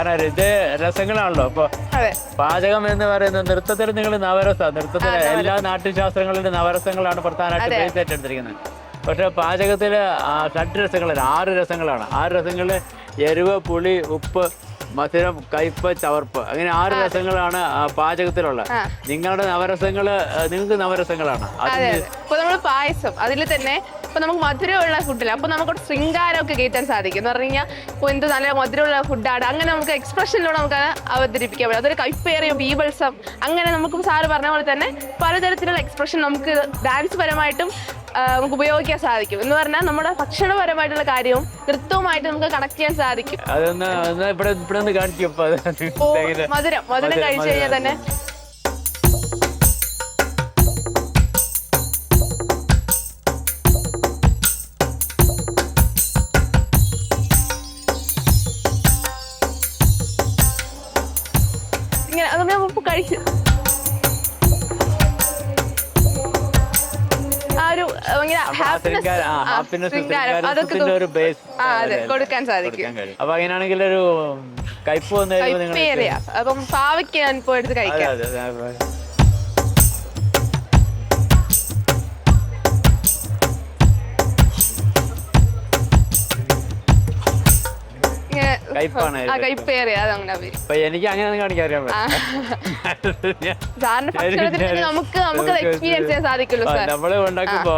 കാരണം ഇത് രസങ്ങളാണല്ലോ. അപ്പൊ അതെ. പാചകം എന്ന് പറയുന്നത് നൃത്തത്തിൽ നിങ്ങൾ നവരസ നൃത്തത്തിൽ എല്ലാ നാട്യശാസ്ത്രങ്ങളിലും നവരസങ്ങളാണ് പ്രധാനമായിട്ട് ബേസ് ആയിട്ട് എടുത്തിരിക്കുന്നത് പക്ഷെ പാചകത്തിൽ ഷഡ്രസങ്ങളാണ് ആറ് രസങ്ങളാണ്. ആറ് രസങ്ങളിൽ എരിവ് പുളി ഉപ്പ് മധുരം കയ്പ് ചവർപ്പ്. അങ്ങനെ ആറ് രസങ്ങളാണ് പാചകത്തിലുള്ള നിങ്ങളുടെ നവരസങ്ങൾ നിങ്ങൾക്ക് നവരസങ്ങളാണ്. പായസം അതിൽ തന്നെ ഇപ്പൊ നമുക്ക് മധുരമുള്ള ഫുഡില്ല അപ്പൊ നമുക്ക് ശൃംഗാരമൊക്കെ കയറ്റാൻ സാധിക്കും. എന്ന് പറഞ്ഞു കഴിഞ്ഞാൽ എന്ത് നല്ല മധുരമുള്ള ഫുഡാണ് അങ്ങനെ നമുക്ക് എക്സ്പ്രഷനിലൂടെ നമുക്ക് അവതരിപ്പിക്കാൻ പറ്റും. അതൊരു കൈപ്പേറിയ ബീബൽസം അങ്ങനെ നമുക്ക് സാറ് പറഞ്ഞ പോലെ തന്നെ പലതരത്തിലുള്ള എക്സ്പ്രഷൻ നമുക്ക് ഡാൻസ് പരമായിട്ടും നമുക്ക് ഉപയോഗിക്കാൻ സാധിക്കും. എന്ന് പറഞ്ഞാൽ നമ്മുടെ ഭക്ഷണപരമായിട്ടുള്ള കാര്യവും നൃത്തവുമായിട്ട് നമുക്ക് കണക്ട് ചെയ്യാൻ സാധിക്കും. മധുരം. മധുരം, കഴിച്ചു കഴിഞ്ഞാൽ തന്നെ അതെ കൊടുക്കാൻ സാധിക്കും. അപ്പൊ അങ്ങനെയാണെങ്കിൽ ഒരു കയ്പ് വന്നു അപ്പം പാവയ്ക്ക് ഞാൻ അതെ കഴിക്കാം എനിക്ക് അങ്ങനെ കാണിക്കാൻ അറിയാൻ നമുക്ക് നമുക്ക് എക്സ്പീരിയൻസ് ചെയ്യാൻ സാധിക്കുള്ളൂ നമ്മൾ ഉണ്ടാക്കുമ്പോ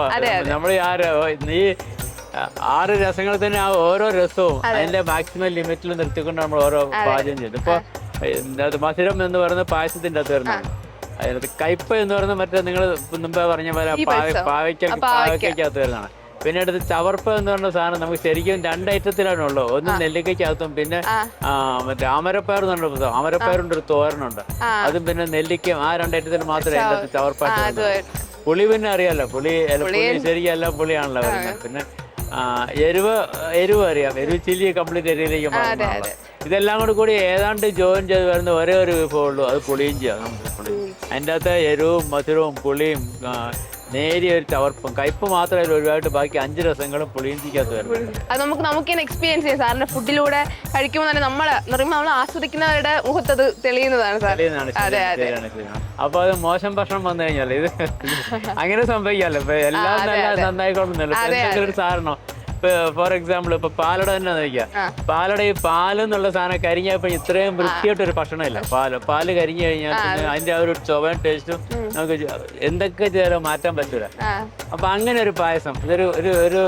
നീ ആറ് രസങ്ങൾ തന്നെ ആ ഓരോ രസവും അതിന്റെ മാക്സിമം ലിമിറ്റിൽ നിർത്തിക്കൊണ്ട് നമ്മൾ ഓരോ പാചകം ചെയ്തു. ഇപ്പൊ എന്താ മധുരം എന്ന് പറയുന്നത് പായസത്തിന്റെ അകത്ത് വരുന്നതാണ് അതിനകത്ത് കയ്പ എന്ന് പറയുന്നത് മറ്റേ നിങ്ങൾ മുമ്പേ പറഞ്ഞ പോലെ ഈ പൾസം. പാവയ്ക്ക. പാവയ്ക്കകത്ത് വരുന്നതാണ്. പിന്നെ അടുത്ത് ചവർപ്പ് എന്ന് പറഞ്ഞ സാധനം നമുക്ക് ശരിക്കും രണ്ട് ഐറ്റത്തിലാണ് ഉള്ളത്. ഒന്ന് നെല്ലിക്കകത്തും പിന്നെ മറ്റേ അമരപ്പയർ എന്നുള്ള പുസ്തകം അമരപ്പയറുണ്ട് ഒരു തോരനുണ്ട്. അതും പിന്നെ നെല്ലിക്കയും ആ രണ്ട് ഐറ്റത്തിൽ മാത്രമേ അതിനകത്ത് ചവർപ്പായിട്ട്. പുളി പിന്നെ അറിയാലോ? പുളി പുളി ശരിക്കും എല്ലാം പുളിയാണല്ലോ വരുന്നത് പിന്നെ എരിവ് എരിവ് അറിയാം. എരിവ് ചില്ലി കംപ്ലീറ്റ് എരിവിലേക്ക് മാറുന്നതാണ് ഇതെല്ലാം കൂടി കൂടി ഏതാണ്ട് ജോയിൻ ചെയ്ത് വരുന്ന ഒരേ ഒരു വിഭവമുള്ളൂ അത് പുളിയും ചെയ്യാം. നമുക്ക് പുളി. അതിന്റെ അകത്ത് എരിവും മധുരവും പുളിയും നേരിയ ഒരു ചവർപ്പും. കയ്പ് മാത്രമല്ല ഒരുപാട് ബാക്കി അഞ്ച് രസങ്ങളും പുളിയും ചിക്കകത്ത് അത് നമുക്ക് നമുക്ക് തന്നെ എക്സ്പീരിയൻസ് ചെയ്യാം. സാറിന്റെ ഫുഡിലൂടെ കഴിക്കുമ്പോൾ തന്നെ നമ്മൾ നമ്മൾ ആസ്വദിക്കുന്നവരുടെ മുഖത്ത് അത് തെളിയുന്നതാണ് സാർ അതെ അതെ. അപ്പൊ അത് മോശം ഭക്ഷണം വന്നു കഴിഞ്ഞാൽ ഇത് അങ്ങനെ സംഭവിക്കാല്ലോ. ഇപ്പൊ എല്ലാം നന്നായിക്കൊള്ളുന്നല്ലോ. സാറിനോ സാധനം ഫോർ എക്സാമ്പിൾ ഇപ്പൊ പാലട തന്നെ നോക്കിയാ. പാലട ഈ പാൽ എന്നുള്ള സാധനം കരിഞ്ഞപ്പോ ഇത്രയും വൃത്തിയായിട്ട് ഒരു ഭക്ഷണമില്ല പാൽ പാൽ കരിഞ്ഞു കഴിഞ്ഞാൽ അതിന്റെ ആ ഒരു ചുവൻ ടേസ്റ്റും നമുക്ക് എന്തൊക്കെ ചെയ്താലും മാറ്റാൻ പറ്റൂല. അപ്പൊ അങ്ങനെ ഒരു പായസം ഇതൊരു ഒരു ഒരു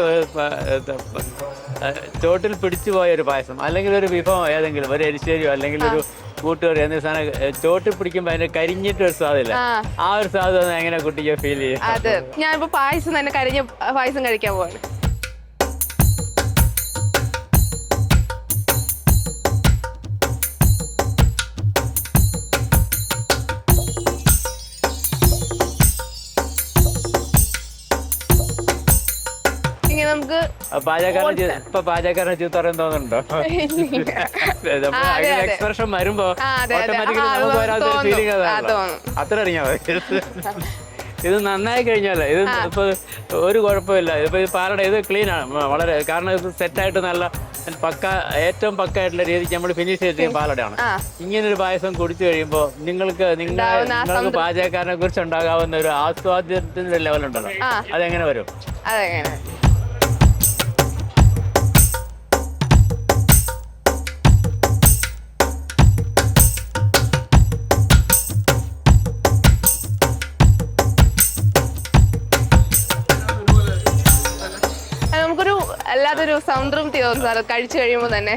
ചോട്ടിൽ പിടിച്ചു പോയ ഒരു പായസം അല്ലെങ്കിൽ ഒരു വിഭവം ഏതെങ്കിലും ഒരു എരിശ്ശേരിയോ അല്ലെങ്കിൽ ഒരു കൂട്ടുകറി എന്ന സാധനം ചോട്ടിൽ പിടിക്കുമ്പോ അതിന് കരിഞ്ഞിട്ട് ഒരു സ്വാദില്ല ആ. ഒരു സ്വാദ് ഒന്ന് എങ്ങനെ കുട്ടിക്ക് ഫീൽ ചെയ്യും? അത്. ഞാനിപ്പോ പായസം തന്നെ കരിഞ്ഞ പായസം കഴിക്കാൻ പോവാണ്. നമുക്ക് ഇപ്പൊ ചീത്ത പറയാൻ തോന്നുന്നുണ്ടോ? അതെ. എക്സ്പ്രഷൻ വരുമ്പോ. ഫീലിംഗ് അത്ര അറിഞ്ഞാൽ ഇത് നന്നായി കഴിഞ്ഞാലേ ഇത് ഇപ്പൊ ഒരു കുഴപ്പമില്ല. ഇപ്പൊ ഈ പാലട ഇത് ക്ലീൻ ആണ്. വളരെ കാരണം ഇത് സെറ്റായിട്ട് നല്ല പക്ക ഏറ്റവും പക്ക ആയിട്ടുള്ള രീതിക്ക് നമ്മൾ ഫിനിഷ് ചെയ്തിരിക്കുന്ന പാലടയാണ്. ഇങ്ങനെ ഒരു പായസം കുടിച്ചു കഴിയുമ്പോൾ നിങ്ങൾക്ക് നിങ്ങൾക്ക് പാചകക്കാരനെ കുറിച്ച് ഉണ്ടാകാവുന്ന ഒരു ആസ്വാദ്യത്തിന്റെ ലെവലുണ്ടല്ലോ അതെങ്ങനെ വരും? അതെങ്ങനെ അല്ലാതൊരു സംതൃപ്തി തോന്നും സാർ കഴിച്ചു കഴിയുമ്പോൾ തന്നെ.